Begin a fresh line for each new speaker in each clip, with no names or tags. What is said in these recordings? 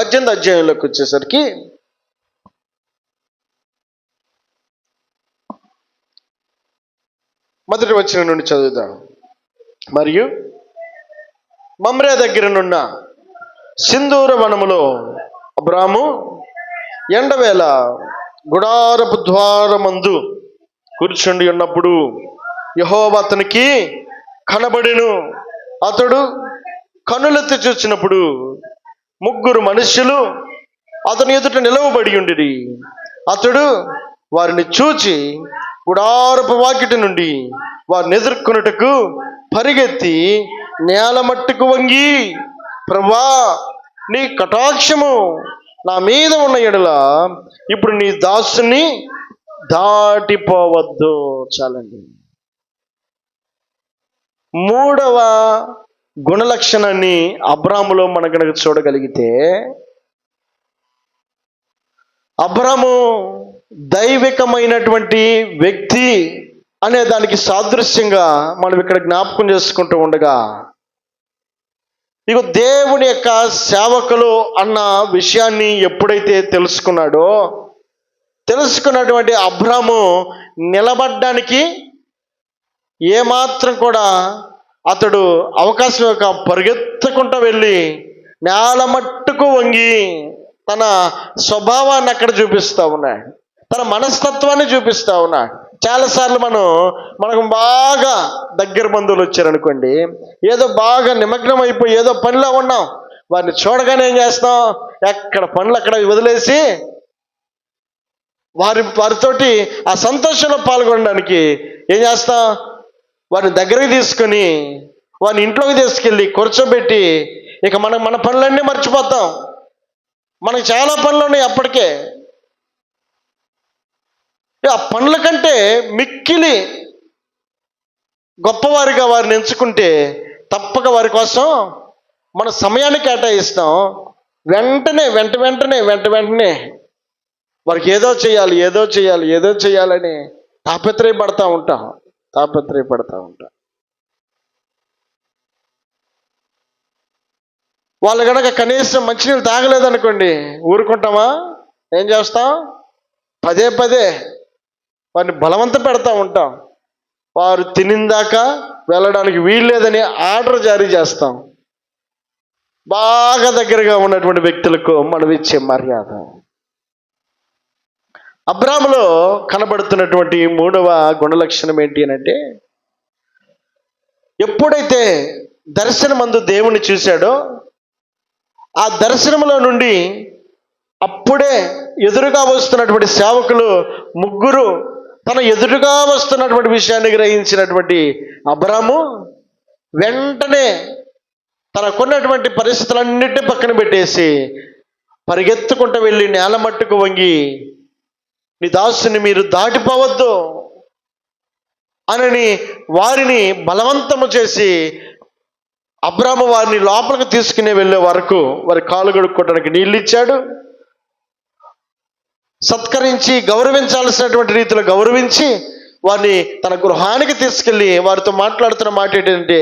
పద్దెనిమిది అధ్యాయంలోకి వచ్చేసరికి మొదటి వచ్చిన నుండి చదువుదాం. మరియు మమ్రే దగ్గరనున్న సింధూర వనములో అబ్రాము ఎండవేళ గుడారపు ద్వారమందు కూర్చుండి ఉన్నప్పుడు యహోవ అతనికి కనబడిను. అతడు కనులెత్తి చూచినప్పుడు ముగ్గురు మనుష్యులు అతని ఎదుట నిలవబడి ఉండిరి. అతడు వారిని చూచి గుడారపు వాకిటి నుండి వారిని ఎదుర్కొనుటకు పరిగెత్తి నేల మట్టుకు వంగి ప్రభా నీ కటాక్షము నా మీద ఉన్న ఎడల ఇప్పుడు నీ దాసుని దాటిపోవద్దు చాలండి. మూడవ గుణలక్షణాన్ని అబ్రాములో మన కనుక చూడగలిగితే అబ్రాము దైవికమైనటువంటి వ్యక్తి అనే దానికి సాదృశ్యంగా మనం ఇక్కడ జ్ఞాపకం చేసుకుంటూ ఉండగా ఇక దేవుని యొక్క సేవకులు అన్న విషయాన్ని ఎప్పుడైతే తెలుసుకున్నాడో తెలుసుకున్నటువంటి అబ్రాము నిలబడ్డానికి ఏమాత్రం కూడా అతడు అవకాశం యొక్క పరిగెత్తకుండా వెళ్ళి నేల మట్టుకు వంగి తన స్వభావాన్ని అక్కడ చూపిస్తూ ఉన్నాడు. తన మనస్తత్వాన్ని చూపిస్తూ ఉన్నాడు. చాలాసార్లు మనం మనకు బాగా దగ్గర బంధువులు వచ్చారనుకోండి ఏదో బాగా నిమగ్నం అయిపోయి ఏదో పనిలో ఉన్నాం. వారిని చూడగానే ఏం చేస్తాం? ఎక్కడ పనులు అక్కడ వదిలేసి వారి వారితోటి ఆ సంతోషంలో పాల్గొనడానికి ఏం చేస్తాం? వారిని దగ్గరికి తీసుకొని వారిని ఇంట్లోకి తీసుకెళ్ళి కూర్చోబెట్టి ఇక మనం మన పనులన్నీ మర్చిపోతాం. మనకు చాలా పనులు ఉన్నాయి అప్పటికే. ఆ పనుల కంటే మిక్కిలి గొప్పవారిగా వారిని ఎంచుకుంటే తప్పక వారి కోసం మన సమయాన్ని కేటాయిస్తాం. వెంటనే వెంట వెంటనే వెంట వెంటనే వారికి ఏదో చేయాలి ఏదో చేయాలి ఏదో చేయాలని తాపత్రయపడతా ఉంటాం. తాపత్రయపడతా ఉంటాం. వాళ్ళు కనుక కనీసం మంచినీళ్ళు తాగలేదనుకోండి ఊరుకుంటామా? ఏం చేస్తాం? పదే పదే వారిని బలవంత పెడతా ఉంటాం. వారు తినిందాక వెళ్ళడానికి వీల్లేదని ఆర్డర్ జారీ చేస్తాం. బాగా దగ్గరగా ఉన్నటువంటి వ్యక్తులకు మనం ఇచ్చే మర్యాద. అబ్రాములో కనబడుతున్నటువంటి మూడవ గుణలక్షణం ఏంటి అని అంటే ఎప్పుడైతే దర్శనమందు దేవుని చూశాడో ఆ దర్శనములో నుండి అప్పుడే ఎదురుగా వస్తున్నటువంటి సేవకులు ముగ్గురు తన ఎదురుగా వస్తున్నటువంటి విషయాన్ని గ్రహించినటువంటి అబ్రాము వెంటనే తనకున్నటువంటి పరిస్థితులన్నిటిని పక్కన పెట్టేసి పరిగెత్తుకుంటూ వెళ్ళి నేల మట్టుకు వంగి నీ దాసుని మీరు దాటిపోవద్దు అనని వారిని బలవంతము చేసి అబ్రాహ్మ వారిని లోపలికి తీసుకుని వెళ్ళే వరకు వారి కాలు కడుక్కోవడానికి నీళ్ళు ఇచ్చాడు. సత్కరించి గౌరవించాల్సినటువంటి రీతిలో గౌరవించి వారిని తన గృహానికి తీసుకెళ్ళి వారితో మాట్లాడుతున్న మాట ఏంటంటే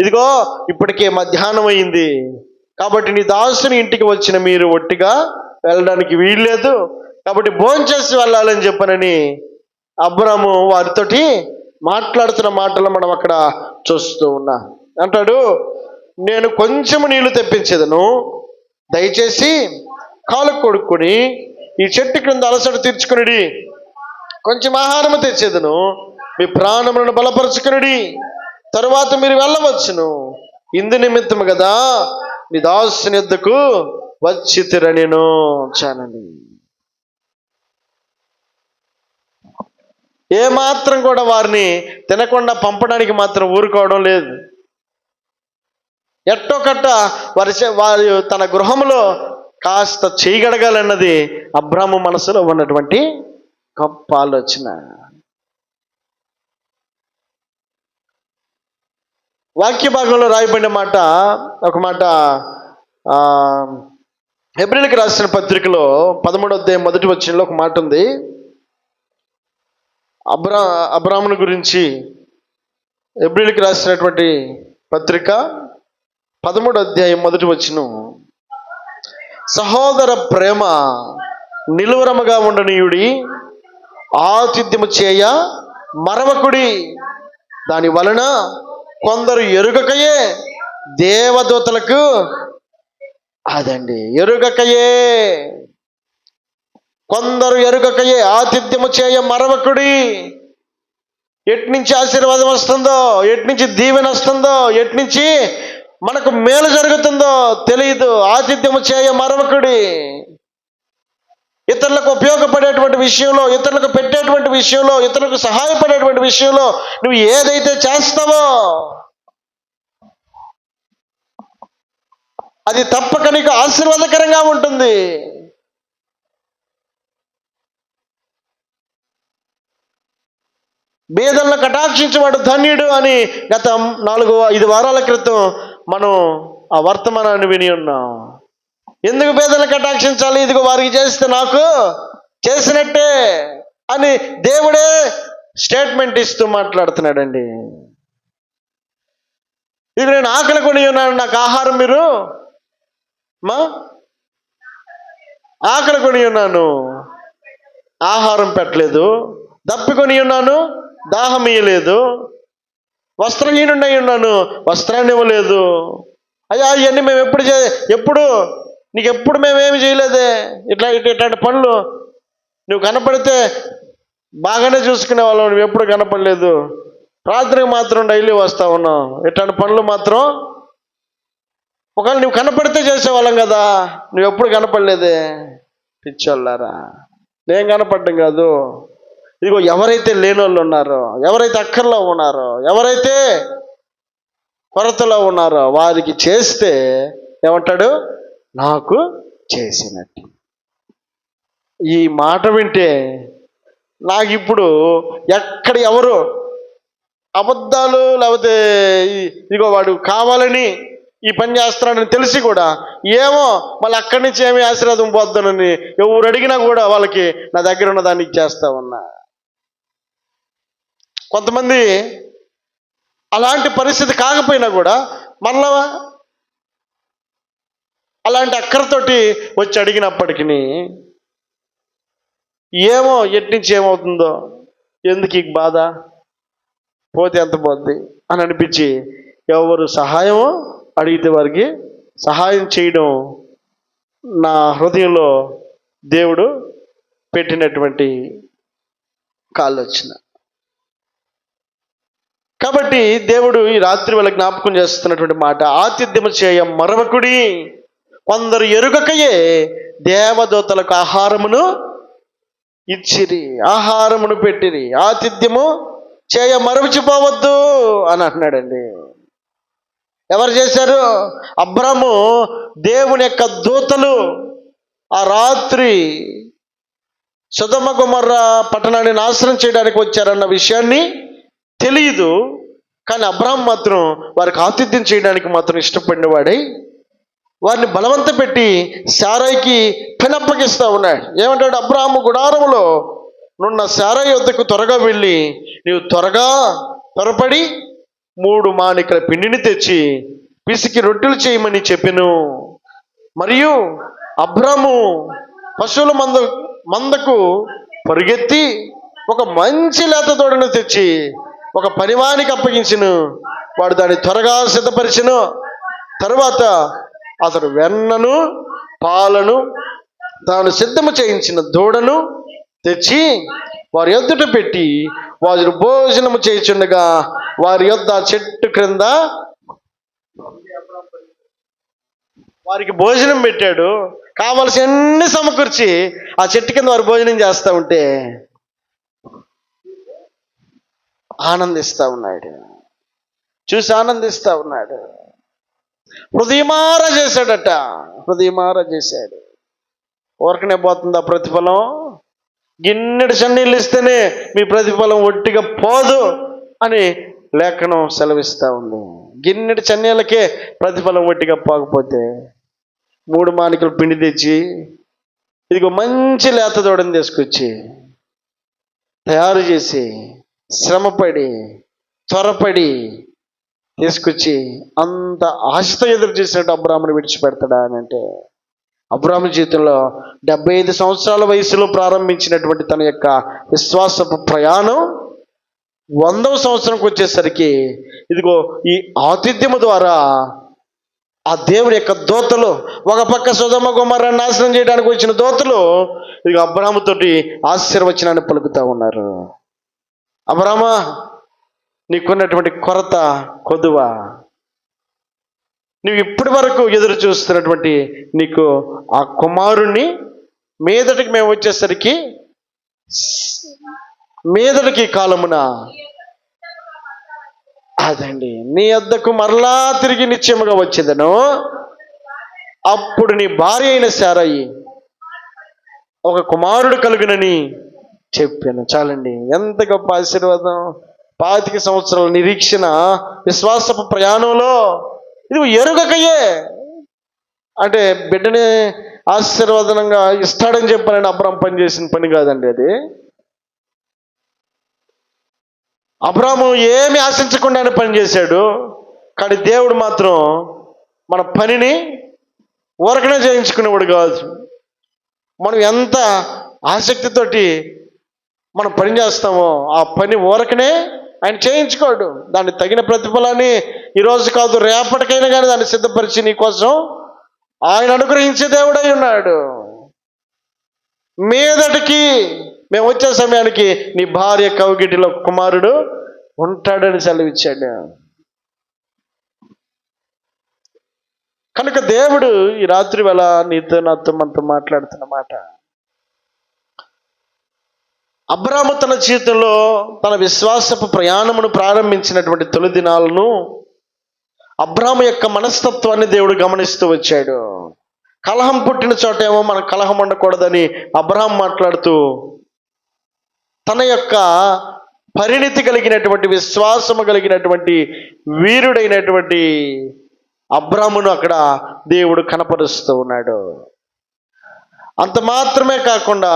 ఇదిగో ఇప్పటికే మధ్యాహ్నం అయింది. కాబట్టి నీ దాసుని ఇంటికి వచ్చిన మీరు ఒట్టిగా వెళ్ళడానికి వీల్లేదు. కాబట్టి భోంచేసి వెళ్ళాలని చెప్పనని అబ్రాము వారితోటి మాట్లాడుతున్న మాటలు మనం అక్కడ చూస్తూ ఉన్నా. అంటాడు నేను కొంచెము నీళ్ళు తెప్పించేదను. దయచేసి కాలు కొడుక్కొని ఈ చెట్టు క్రింద అలసట తీర్చుకునిడి. కొంచెం ఆహారము తెచ్చేదను. మీ ప్రాణములను బలపరుచుకునిడి. తరువాత మీరు వెళ్ళవచ్చును. ఇందు నిమిత్తము కదా మీ దాసుని ఎద్దుకు వచ్చి తిరనిను. చానండి ఏ మాత్రం కూడా వారిని తినకుండా పంపడానికి మాత్రం ఊరుకోవడం లేదు. ఎట్టో కట్ట వారి చే- వారి తన గృహంలో కాస్త చేయగలగాలన్నది అబ్రాము మనసులో ఉన్నటువంటి గొప్ప ఆలోచన. వాక్య భాగంలో రాయబడిన మాట ఒక మాట ఆ, ఏప్రిల్కి రాసిన పత్రికలో పదమూడో అధ్యాయం మొదటి వచ్చినలో ఒక మాట ఉంది. అబ్రా అబ్రాహ్మణ గురించి ఎబ్రిల్కి రాసినటువంటి పత్రిక పదమూడు అధ్యాయం మొదటి వచ్చిన సహోదర ప్రేమ నిలువరముగా ఉండనీయుడి ఆతిథ్యము చేయ మరవకుడి దాని వలన కొందరు ఎరుగకయే దేవదూతలకు అదండి ఎరుగకయే కొందరు ఎరుగకయే ఆతిథ్యము చేయ మరవకుడి. ఎట్నుంచి ఆశీర్వాదం వస్తుందో ఎట్నుంచి దీవెన వస్తుందో ఎట్నుంచి మనకు మేలు జరుగుతుందో తెలియదు ఆతిథ్యము చేయ మరవకుడి. ఇతరులకు ఉపయోగపడేటువంటి విషయంలో ఇతరులకు పెట్టేటువంటి విషయంలో ఇతరులకు సహాయపడేటువంటి విషయంలో నువ్వు ఏదైతే చేస్తావో అది తప్పక నీకు ఆశీర్వాదకరంగా ఉంటుంది. బీదలను కటాక్షించేవాడు ధన్యుడు అని గత నాలుగు ఐదు వారాల క్రితం మనం ఆ వర్తమానాన్ని విని ఉన్నాం. ఎందుకు బీదలను కటాక్షించాలి? ఇదిగో వారికి చేస్తే నాకు చేసినట్టే అని దేవుడే స్టేట్మెంట్ ఇస్తూ మాట్లాడుతున్నాడండి. ఇది నేను ఆకలి కొని ఉన్నాను. నాకు ఆహారం మీరు? మా? ఆకలి కొని ఉన్నాను. ఆహారం పెట్టలేదు. దప్పికొని ఉన్నాను. దాహం ఇయ్యలేదు. వస్త్రహీనుండై ఉన్నాను. వస్త్రాన్ని ఇవ్వలేదు. అయ్యా ఇవన్నీ మేము ఎప్పుడు చే ఎప్పుడు? నీకు ఎప్పుడు మేమేమి చేయలేదే? ఇట్లా ఇట్లా ఇట్లాంటి పనులు. నువ్వు కనపడితే బాగానే చూసుకునే వాళ్ళం. నువ్వు ఎప్పుడు కనపడలేదు. రాత్రికి మాత్రం డైలీ వస్తా ఉన్నావు ఇట్లాంటి పనులు మాత్రం ఒకవేళ నువ్వు కనపడితే చేసేవాళ్ళం కదా. నువ్వు ఎప్పుడు కనపడలేదే? పిచ్చోళ్ళారా? నేను కనపడడం కాదు. ఇదిగో ఎవరైతే లేనోళ్ళు ఉన్నారో ఎవరైతే అక్కర్లో ఉన్నారో ఎవరైతే కొరతలో ఉన్నారో వారికి చేస్తే ఏమంటాడు? నాకు చేసినట్టు. ఈ మాట వింటే నాకు ఇప్పుడు ఎక్కడ ఎవరు అబద్ధాలు లేకపోతే ఇదిగో వాడు కావాలని ఈ పని చేస్తున్నాడని తెలిసి కూడా ఏమో మళ్ళీ అక్కడి నుంచి ఏమి ఆశీర్వాదం పోద్దానని ఎవరు అడిగినా కూడా వాళ్ళకి నా దగ్గర ఉన్న దాన్ని ఇచ్చేస్తా ఉన్నా. కొంతమంది అలాంటి పరిస్థితి కాకపోయినా కూడా మళ్ళా అలాంటి అక్కరతోటి వచ్చి అడిగినప్పటికీ ఏమో ఎట్నుంచి ఏమవుతుందో ఎందుకు ఈ బాధ? పోతే ఎంత పోద్ది? అని అనిపించి ఎవరు సహాయం అడిగితే వారికి సహాయం చేయడం నా హృదయంలో దేవుడు పెట్టినటువంటి కాళ్ళొచ్చిన. కాబట్టి దేవుడు ఈ రాత్రి వాళ్ళ జ్ఞాపకం చేస్తున్నటువంటి మాట ఆతిథ్యము చేయ మరవకుడి కొందరు ఎరుగకయే దేవదూతలకు ఆహారమును ఇచ్చిరి ఆహారమును పెట్టిరి. ఆతిథ్యము చేయ మరచిపోవద్దు అని అంటున్నాడండి. ఎవరు చేశారు? అబ్రము దేవుని యొక్క దూతలు. ఆ రాత్రి సుధమ గుమర్ర పట్టణాన్ని నాశనం చేయడానికి వచ్చారన్న విషయాన్ని తెలియదు కానీ అబ్రహం మాత్రం వారికి ఆతిథ్యం చేయడానికి మాత్రం ఇష్టపడినవాడై వారిని బలవంత పెట్టి సారాయికి పెనప్పగిస్తా ఉన్నాడు. ఏమంటాడు? అబ్రాహము గుడారములో నున్న సారాయి వద్దకు త్వరగా వెళ్ళి నీవు త్వరగా త్వరపడి మూడు మానికల పిండిని తెచ్చి పిసికి రొట్టెలు చేయమని చెప్పెను. మరియు అబ్రాము పశువుల మంద మందకు పరుగెత్తి ఒక మంచి లేత తోడను తెచ్చి ఒక పనివానికి అప్పగించను. వాడు దాన్ని త్వరగా సిద్ధపరిచెను. తర్వాత అతడు వెన్నను పాలను తాను సిద్ధము చేయించిన దూడను తెచ్చి వారి ఎద్దుట పెట్టి వారు భోజనము చేయుచుండగా వారి యొద్ద చెట్టు క్రింద వారికి భోజనం పెట్టాడు. కావలసి అన్ని సమకూర్చి ఆ చెట్టు కింద వారు భోజనం చేస్తూ ఉంటే ఆనందిస్తూ ఉన్నాడు. చూసి ఆనందిస్తూ ఉన్నాడు. హృదయమార చేశాడట. హృదయమార చేశాడు. ఊరకనే పోతుందా ప్రతిఫలం? గిన్నెడు చన్నీళ్ళు ఇస్తేనే మీ ప్రతిఫలం ఒట్టిగా పోదు అని లేఖనం సెలవిస్తూ ఉంది. గిన్నెడు చన్నీళ్ళకే ప్రతిఫలం ఒట్టిగా పోకపోతే మూడు మానికలు పిండి తెచ్చి ఇదిగో మంచి లేత దూడని తీసుకొచ్చి తయారు చేసి శ్రమపడి త్వరపడి తీసుకొచ్చి అంత ఆశతో ఎదురు చేసినట్టు అబ్రాహ్మను విడిచిపెడతాడా అని అంటే అబ్రాహ్మ జీవితంలో డెబ్బై ఐదు సంవత్సరాల వయసులో ప్రారంభించినటువంటి తన యొక్క విశ్వాసపు ప్రయాణం వందవ సంవత్సరంకి వచ్చేసరికి ఇదిగో ఈ ఆతిథ్యము ద్వారా ఆ దేవుని యొక్క దోతలు ఒక పక్క సుధమ గుమార నాశనం చేయడానికి వచ్చిన దోతలు ఇక అబ్రాహ్మతోటి ఆశీర్వచనాన్ని పలుకుతా ఉన్నారు. అబ్రామా నీకున్నటువంటి కొరత కొదువ? నువ్వు ఇప్పటి వరకు ఎదురు చూస్తున్నటువంటి నీకు ఆ కుమారుణ్ణి మీదటికి మేము వచ్చేసరికి మీదటికి కాలమున అదండి. నీ వద్దకు మరలా తిరిగి నిశ్చయముగా వచ్చేదను. అప్పుడు నీ భార్య అయిన శారయ్యి ఒక కుమారుడు కలుగునని చెప్పాను. చాలండి. ఎంత గొప్ప ఆశీర్వాదం. పాతిక సంవత్సరాల నిరీక్షణ విశ్వాసపు ప్రయాణంలో ఇది ఎరుగకయే. అంటే బిడ్డని ఆశీర్వాదనంగా ఇస్తాడని చెప్పాలని అబ్రాం పని చేసిన పని కాదండి అది. అబ్రాము ఏమి ఆశించకుండానే పనిచేశాడు. కానీ దేవుడు మాత్రం మన పనిని ఊరకనే చేయించుకునేవాడు కాదు. మనం ఎంత ఆసక్తితోటి మనం పని చేస్తామో ఆ పని ఊరకనే ఆయన చేయించుకోడు. దాన్ని తగిన ప్రతిఫలాన్ని ఈరోజు కాదు రేపటికైనా కానీ దాన్ని సిద్ధపరిచి నీకోసం ఆయన అనుగ్రహించే దేవుడై ఉన్నాడు. మీదటికి మేము వచ్చే సమయానికి నీ భార్య కౌగిటిలో కుమారుడు ఉంటాడని సెలవిచ్చాడు. కనుక దేవుడు ఈ రాత్రి వేళ నీతో నాతో మనతో మాట్లాడుతున్న మాట అబ్రాము తన జీవితంలో తన విశ్వాసపు ప్రయాణమును ప్రారంభించినటువంటి తొలి దినాలను అబ్రాము యొక్క మనస్తత్వాన్ని దేవుడు గమనిస్తూ వచ్చాడు. కలహం పుట్టిన చోటేమో మన కలహం ఉండకూడదని అబ్రహాం మాట్లాడుతూ తన యొక్క పరిణితి కలిగినటువంటి విశ్వాసము కలిగినటువంటి వీరుడైనటువంటి అబ్రామును అక్కడ దేవుడు కనపరుస్తూ ఉన్నాడు. అంత మాత్రమే కాకుండా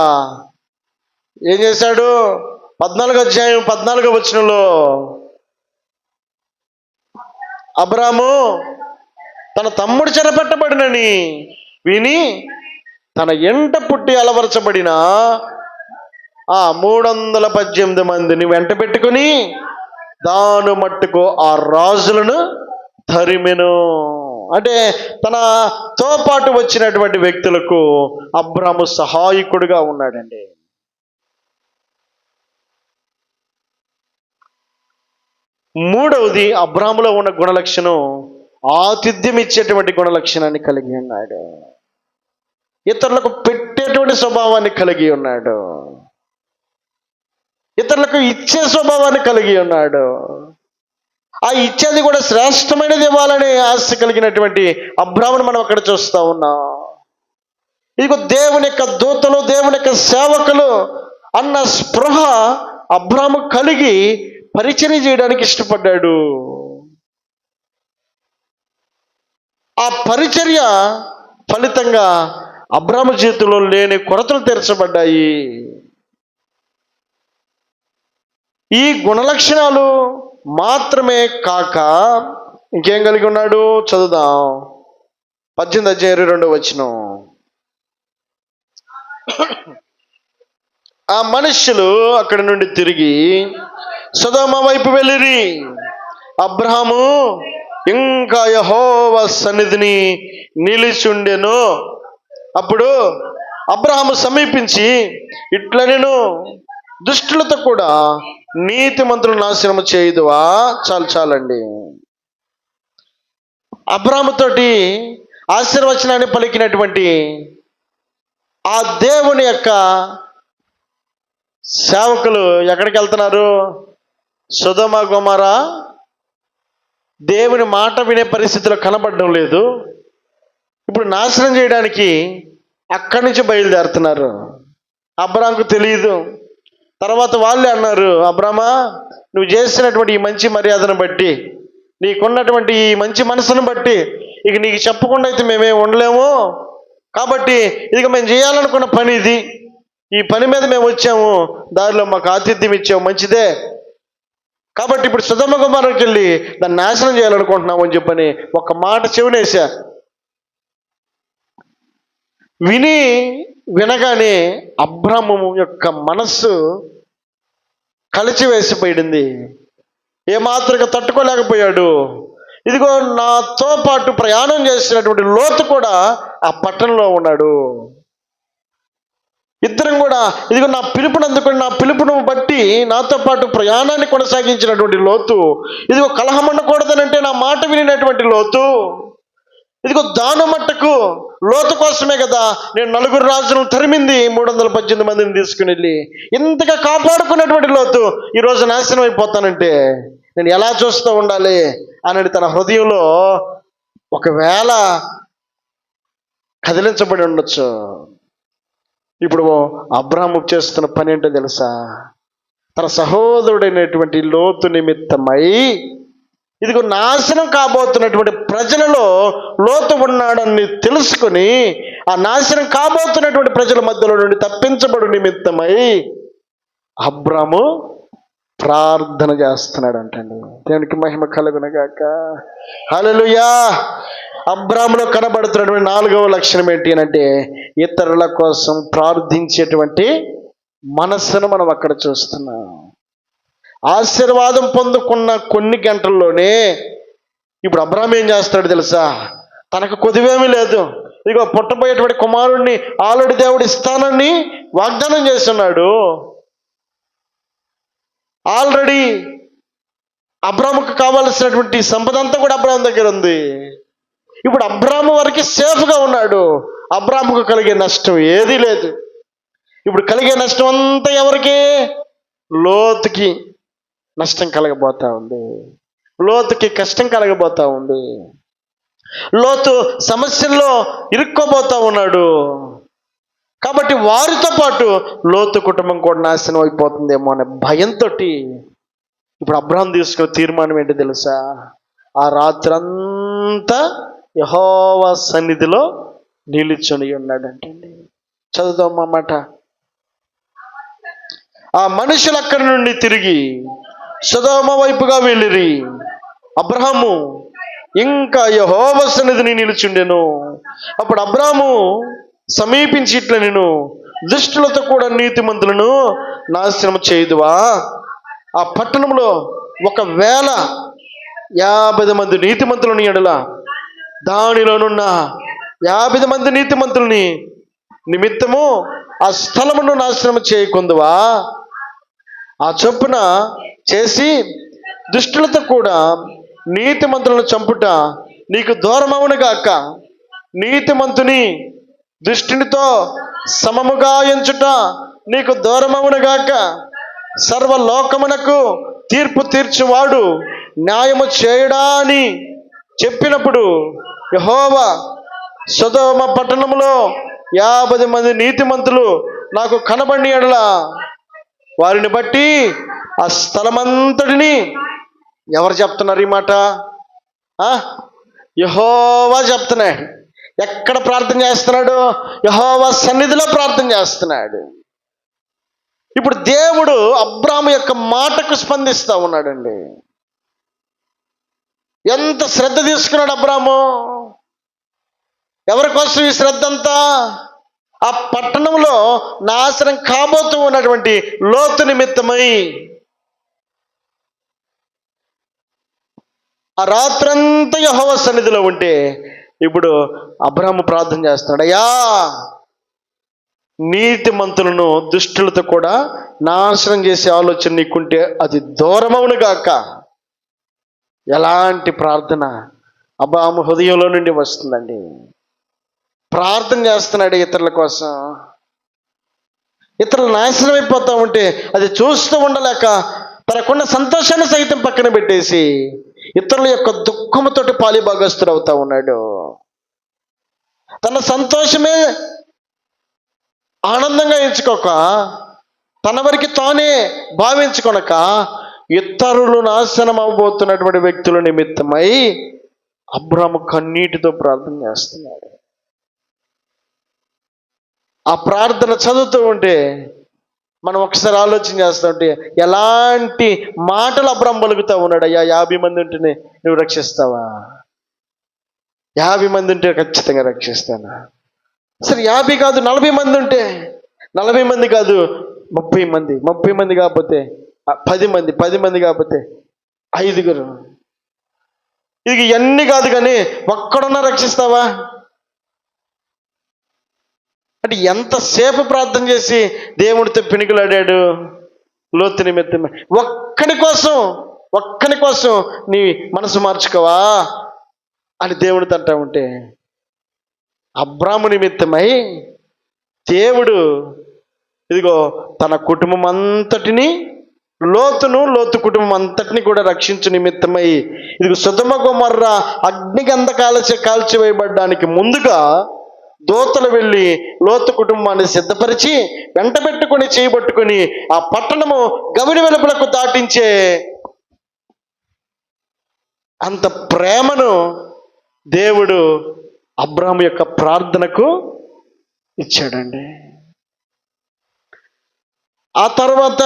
ఏం చేశాడు? పద్నాలుగు అధ్యాయం పద్నాలుగు వచనంలో అబ్రాము తన తమ్ముడు చెరపెట్టబడినని విని తన ఎంట పుట్టి అలవరచబడిన ఆ మూడు వందల పద్దెనిమిది మందిని వెంట పెట్టుకుని దాను మట్టుకు ఆ రాజులను తరిమెను. అంటే తనతో పాటు వచ్చినటువంటి వ్యక్తులకు అబ్రాము సహాయకుడుగా ఉన్నాడండి. మూడవది అబ్రాహ్ములో ఉన్న గుణలక్షణం. ఆతిథ్యం ఇచ్చేటువంటి గుణలక్షణాన్ని కలిగి ఉన్నాడు. ఇతరులకు పెట్టేటువంటి స్వభావాన్ని కలిగి ఉన్నాడు. ఇతరులకు ఇచ్చే స్వభావాన్ని కలిగి ఉన్నాడు. ఆ ఇచ్చేది కూడా శ్రేష్టమైనది ఇవ్వాలని ఆశ కలిగినటువంటి అబ్రాహ్మను మనం అక్కడ చూస్తా ఉన్నాం. ఇదిగో దేవుని యొక్క దూతలు దేవుని యొక్క సేవకులు అన్న స్పృహ అబ్రాహ్మ కలిగి పరిచర్య చేయడానికి ఇష్టపడ్డాడు. ఆ పరిచర్య ఫలితంగా అబ్రాము జీవితంలో లేని కొరతలు తీర్చబడ్డాయి. ఈ గుణలక్షణాలు మాత్రమే కాక ఇంకేం కలిగి ఉన్నాడు? చదువుదాం. పద్దెనిమిది అధ్యాయ ఇరవై రెండు వచ్చిన ఆ మనుష్యులు అక్కడి నుండి తిరిగి సుధమ వైపు వెళ్ళిరి. అబ్రహాము ఇంకా యహోవ సన్నిధిని నిలిచుండెను. అప్పుడు అబ్రహాము సమీపించి ఇట్ల నేను దుష్టులతో కూడా నీతి మంత్రులు నాశనం చేయదువా? చాలు చాలండి. అబ్రాహ్మతోటి ఆశీర్వచనాన్ని పలికినటువంటి ఆ దేవుని యొక్క సేవకులు ఎక్కడికి వెళ్తున్నారు? సుధమ గుమర దేవుని మాట వినే పరిస్థితిలో కనబడడం లేదు. ఇప్పుడు నాశనం చేయడానికి అక్కడి నుంచి బయలుదేరుతున్నారు. అబ్రాంకు తెలియదు తర్వాత వాళ్ళే అన్నారు అబ్రామా నువ్వు చేసినటువంటి ఈ మంచి మర్యాదను బట్టి నీకున్నటువంటి ఈ మంచి మనసును బట్టి ఇక నీకు చెప్పకుండా అయితే మేమేం ఉండలేము. కాబట్టి ఇక మేము చేయాలనుకున్న పని ఇది. ఈ పని మీద మేము వచ్చాము. దారిలో మాకు ఆతిథ్యం ఇచ్చాము మంచిదే. కాబట్టి ఇప్పుడు సుధమ్మ కుమారుకి వెళ్ళి దాన్ని నాశనం చేయాలనుకుంటున్నాము అని చెప్పని ఒక మాట చెవినేశా విని వినగానే అబ్రహము యొక్క మనస్సు కలిచివేసిపోయింది. ఏమాత్రంగా తట్టుకోలేకపోయాడు. ఇదిగో నాతో పాటు ప్రయాణం చేసినటువంటి లోతు కూడా ఆ పట్టణంలో ఉన్నాడు. ఇద్దరం కూడా ఇదిగో నా పిలుపును అందుకొని నా పిలుపును బట్టి నాతో పాటు ప్రయాణాన్ని కొనసాగించినటువంటి లోతు. ఇదిగో కలహం అనకూడదనంటే నా మాట వినినటువంటి లోతు. ఇదిగో దాను మట్టకు లోతు కోసమే కదా నేను నలుగురు రాజులను తరిమింది మూడు వందల పద్దెనిమిది మందిని తీసుకుని వెళ్ళి. ఇంతగా కాపాడుకున్నటువంటి లోతు ఈరోజు నాశనం అయిపోతానంటే నేను ఎలా చూస్తూ ఉండాలి అనేది తన హృదయంలో ఒకవేళ కదిలించబడి ఉండొచ్చు. ఇప్పుడు అబ్రాహ్ము చేస్తున్న పని ఏంటో తెలుసా? తన సహోదరుడైనటువంటి లోతు నిమిత్తమై ఇదిగో నాశనం కాబోతున్నటువంటి ప్రజలలో లోతు ఉన్నాడని తెలుసుకొని ఆ నాశనం కాబోతున్నటువంటి ప్రజల మధ్యలో నుండి తప్పించబడు నిమిత్తమై అబ్రాము ప్రార్థన చేస్తున్నాడు అంటండి దేవునికి మహిమ కలుగునగాక. హలలుయా అబ్రాహ్మలో కనబడుతున్నటువంటి నాలుగవ లక్షణం ఏంటి అంటే ఇతరుల కోసం ప్రార్థించేటువంటి మనస్సును మనం అక్కడ చూస్తున్నాం. ఆశీర్వాదం పొందుకున్న కొన్ని గంటల్లోనే ఇప్పుడు అబ్రాహం ఏం చేస్తాడు తెలుసా? తనకు కొదివేమీ లేదు. ఇదిగో పుట్టబోయేటువంటి కుమారుడిని ఆల్రెడీ దేవుడు ఇస్తానని వాగ్దానం చేస్తున్నాడు. ఆల్రెడీ అబ్రాహ్మకు కావాల్సినటువంటి సంపద అంతా కూడా అబ్రాహం దగ్గర ఉంది. ఇప్పుడు అబ్రాము వరకు సేఫ్గా ఉన్నాడు. అబ్రాముకు కలిగే నష్టం ఏదీ లేదు. ఇప్పుడు కలిగే నష్టం అంతా ఎవరికి? లోతుకి నష్టం కలగబోతా ఉంది. లోతుకి కష్టం కలగబోతా ఉంది. లోతు సమస్యల్లో ఇరుక్కోబోతా ఉన్నాడు. కాబట్టి వారితో పాటు లోతు కుటుంబం కూడా నాశనం అయిపోతుందేమో అనే భయంతో ఇప్పుడు అబ్రహం తీసుకున్న తీర్మానం ఏంటి తెలుసా? ఆ రాత్రంతా యహోవా సన్నిధిలో నిలుచుని ఉన్నాడంటండి చదువుదాం ఆ మనుషులు అక్కడి నుండి తిరిగి సుధోమ వైపుగా వెళ్ళిరి. అబ్రహము ఇంకా యహోవ సన్నిధిని నిలుచుండెను. అప్పుడు అబ్రాము సమీపించి ఇట్లా నేను దుష్టులతో కూడా నీతిమంతులను నాశనం చేయుదువా? ఆ పట్టణంలో ఒకవేళ యాభై మంది నీతిమంతులను ఎడలా దానిలోనున్న యాభై మంది నీతిమంతుల్ని నిమిత్తము ఆ స్థలమును నాశనం చేయకుందువా? ఆ చొప్పున చేసి దుష్టులతో కూడా నీతిమంతులను చంపుట నీకు దూరమవునుగాక నీతిమంతుని దుష్టినితో సమముగా ఎంచుట నీకు దూరమవునుగాక సర్వలోకమునకు తీర్పు తీర్చువాడు న్యాయము చేయడా అని చెప్పినప్పుడు యహోవా సదోమ పట్టణంలో యాభై మంది నీతిమంతులు నాకు కనబడి ఎడలా వారిని బట్టి ఆ స్థలమంతటిని ఎవరు చెప్తున్నారు ఈ మాట? యహోవా చెప్తున్నాడు. ఎక్కడ ప్రార్థన చేస్తున్నాడు? యహోవా సన్నిధిలో ప్రార్థన చేస్తున్నాడు. ఇప్పుడు దేవుడు అబ్రాము యొక్క మాటకు స్పందిస్తూ ఉన్నాడండి. ఎంత శ్రద్ధ తీసుకున్నాడు అబ్రాము? ఎవరి కోసం ఈ శ్రద్ధ అంతా? ఆ పట్టణంలో నాశనం కాబోతూ ఉన్నటువంటి లోతు నిమిత్తమై. ఆ రాత్రంతా యహోవ సన్నిధిలో ఉంటే ఇప్పుడు అబ్రాహ్ము ప్రార్థన చేస్తున్నాడు అయ్యా నీతిమంతులను దుష్టులతో కూడా నాశనం చేసే ఆలోచన నీకుంటే అది దూరమవును గాక. ఎలాంటి ప్రార్థన? అబ్బాము హృదయంలో నుండి వస్తుందండి. ప్రార్థన చేస్తున్నాడు ఇతరుల కోసం. ఇతరులు నాశనం అయిపోతూ ఉంటే అది చూస్తూ ఉండలేక తనకున్న సంతోషాన్ని సైతం పక్కన పెట్టేసి ఇతరుల యొక్క దుఃఖముతోటి పాలిభాగస్తుడు అవుతా ఉన్నాడు. తన సంతోషమే ఆనందంగా ఎంచుకోక తన వరకు తానే భావించుకొనక ఇతరులు నాశనం అవబోతున్నటువంటి వ్యక్తుల నిమిత్తమై అబ్రాము కన్నీటితో ప్రార్థన చేస్తున్నాడు. ఆ ప్రార్థన చదువుతూ ఉంటే మనం ఒకసారి ఆలోచన చేస్తుంటే ఎలాంటి మాటలు అబ్రాం పలుకుతా ఉన్నాడు? అయ్యా యాభై మంది ఉంటేనే నువ్వు రక్షిస్తావా? యాభై మంది ఉంటే ఖచ్చితంగా రక్షిస్తాను. సరే యాభై కాదు నలభై మంది ఉంటే నలభై మంది కాదు ముప్పై మంది ముప్పై మంది కాకపోతే పది మంది పది మంది కాకపోతే ఐదుగురు. ఇది ఇవన్నీ కాదు కానీ ఒక్కడున్నా రక్షిస్తావా? అంటే ఎంతసేపు ప్రార్థన చేసి దేవుడితో పిణికిలాడాడు లోతు నిమిత్తమే ఒక్కడి కోసం ఒక్కడి కోసం నీ మనసు మార్చుకోవా? అని దేవుడితో అంటా ఉంటే అబ్రాము నిమిత్తమై దేవుడు ఇదిగో తన కుటుంబం అంతటిని లోతును లోతు కుటుంబం అంతటిని కూడా రక్షించు నిమిత్తమై ఇది సుధమ గుమర్ర అగ్నిగంధ కాల్చి కాల్చివేయబడ్డానికి ముందుగా దోతలు వెళ్ళి లోతు కుటుంబాన్ని సిద్ధపరిచి వెంట పెట్టుకుని చేయబట్టుకుని ఆ పట్టణము గవిని వెలుపులకు దాటించే అంత ప్రేమను దేవుడు అబ్రాహం యొక్క ప్రార్థనకు ఇచ్చాడండి. ఆ తర్వాత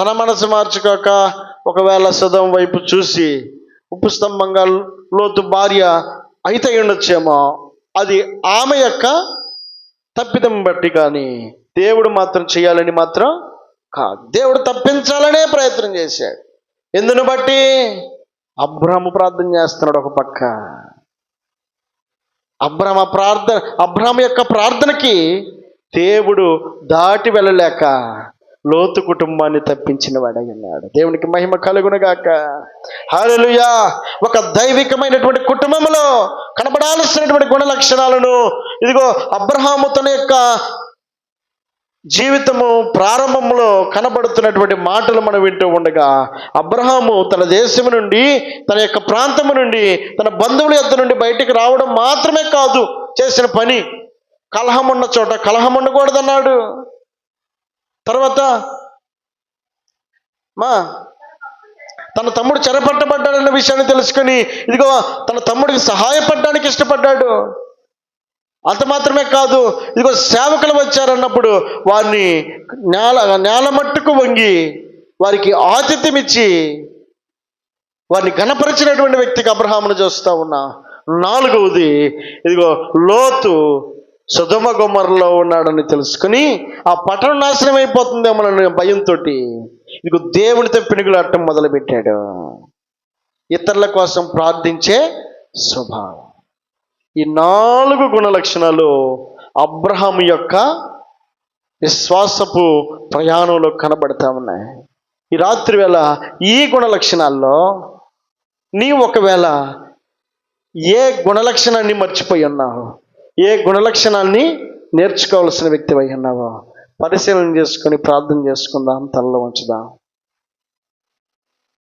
తన మనసు మార్చుకోక ఒకవేళ సుధం వైపు చూసి ఉప్పు స్తంభంగా లోతు భార్య అయితే ఉండొచ్చేమో అది ఆమె యొక్క తప్పిదం బట్టి కానీ దేవుడు మాత్రం చేయాలని మాత్రం కాదు. దేవుడు తప్పించాలనే ప్రయత్నం చేశాడు. ఎందును బట్టి? అబ్రాము ప్రార్థన చేస్తున్నాడు ఒక పక్క. అబ్రహ్మ ప్రార్థన అబ్రహం యొక్క ప్రార్థనకి దేవుడు దాటి వెళ్ళలేక లోతు కుటుంబాన్ని తప్పించిన వాడై ఉన్నాడు. దేవునికి మహిమ కలుగునగాక. హల్లెలూయా! ఒక దైవికమైనటువంటి కుటుంబంలో కనపడాల్సినటువంటి గుణ లక్షణాలను ఇదిగో అబ్రహాము తన యొక్క జీవితము ప్రారంభంలో కనబడుతున్నటువంటి మాటలు మనం వింటూ ఉండగా అబ్రహాము తన దేశము నుండి తన యొక్క ప్రాంతము నుండి తన బంధువుల యొద్ద నుండి బయటికి రావడం మాత్రమే కాదు చేసిన పని. కలహం ఉన్న చోట కలహం ఉండకూడదన్నాడు. తర్వాత మా తన తమ్ముడు చెరపట్టబడ్డాడన్న విషయాన్ని తెలుసుకొని ఇదిగో తన తమ్ముడికి సహాయపడడానికి ఇష్టపడ్డాడు. అంత మాత్రమే కాదు ఇదిగో సేవకులు వచ్చారన్నప్పుడు వారిని నేల నేల మట్టుకు వంగి వారికి ఆతిథ్యం ఇచ్చి వారిని గణపరిచినటువంటి వ్యక్తికి అబ్రహామును చూస్తా ఉన్నా. నాలుగవది ఇదిగో లోతు సుధమ గుమ్మరలో ఉన్నాడని తెలుసుకుని ఆ పట్టణం నాశనం అయిపోతుందేమోనని భయంతో ఇదిగో దేవునితో అట్టం మొదలుపెట్టాడు. ఇతరుల కోసం ప్రార్థించే స్వభావం. ఈ నాలుగు గుణ లక్షణాలు అబ్రహాం యొక్క విశ్వాసపు ప్రయాణంలో కనబడతా ఉన్నాయి. ఈ రాత్రి వేళ ఈ గుణ లక్షణాల్లో నీ ఒకవేళ ఏ గుణలక్షణాన్ని మర్చిపోయి ఉన్నావు? ఏ గుణలక్షణాన్ని నేర్చుకోవాల్సిన వ్యక్తి అయి ఉన్నావో పరిశీలన చేసుకొని ప్రార్థన చేసుకుందాం తలలో ఉంచుదాం.